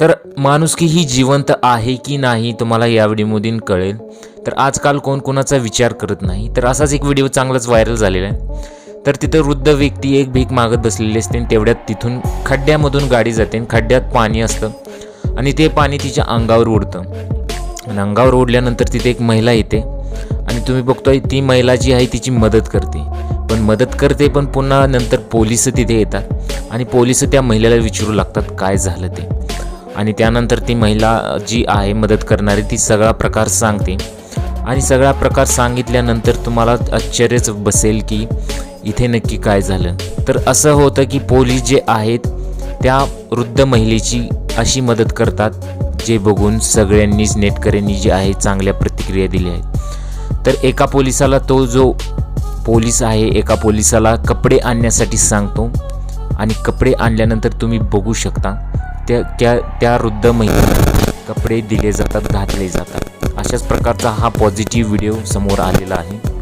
तर माणुसकी ही जिवंत आहे की नाही तुम्हाला या व्हिडिओमधून कळेल. तर आजकाल कोण कोणाचा विचार करत नाही. तर असाच एक व्हिडिओ चांगलाच व्हायरल झालेला आहे. तर तिथं वृद्ध व्यक्ती एक भीक मागत बसलेली असते आणि तेवढ्यात तिथून खड्ड्यामधून गाडी जाते आणि खड्ड्यात पाणी असतं आणि ते पाणी तिच्या अंगावर ओढतं. आणि अंगावर ओढल्यानंतर तिथे एक महिला येते आणि तुम्ही बघतोय ती महिला जी आहे तिची मदत करते. पण मदत करते पण पुन्हा नंतर पोलीस तिथे येतात आणि पोलीस त्या महिलेला विचारू लागतात काय झालं ते? आणि त्यानंतर ती महिला जी आहे मदत करणारी ती सगळा प्रकार सांगते. आणि सगळा प्रकार सांगितल्यानंतर तुम्हाला आश्चर्यच बसेल की इथे नक्की काय झालं. तर असं होतं की पोलीस जे आहेत त्या वृद्ध महिलेची अशी मदत करतात जे बघून सगळ्यांनीच नेटकऱ्यांनी जे आहे चांगल्या प्रतिक्रिया दिल्या आहेत. तर एका पोलिसाला तो जो पोलीस आहे एका पोलिसाला कपडे आणण्यासाठी सांगतो. आणि कपडे आणल्यानंतर तुम्ही बघू शकता त्या त्या त्या वृद्ध महिला कपडे दिले जातात घातले जातात. अशाच प्रकारचा हा पॉझिटिव्ह व्हिडिओ समोर आलेला आहे.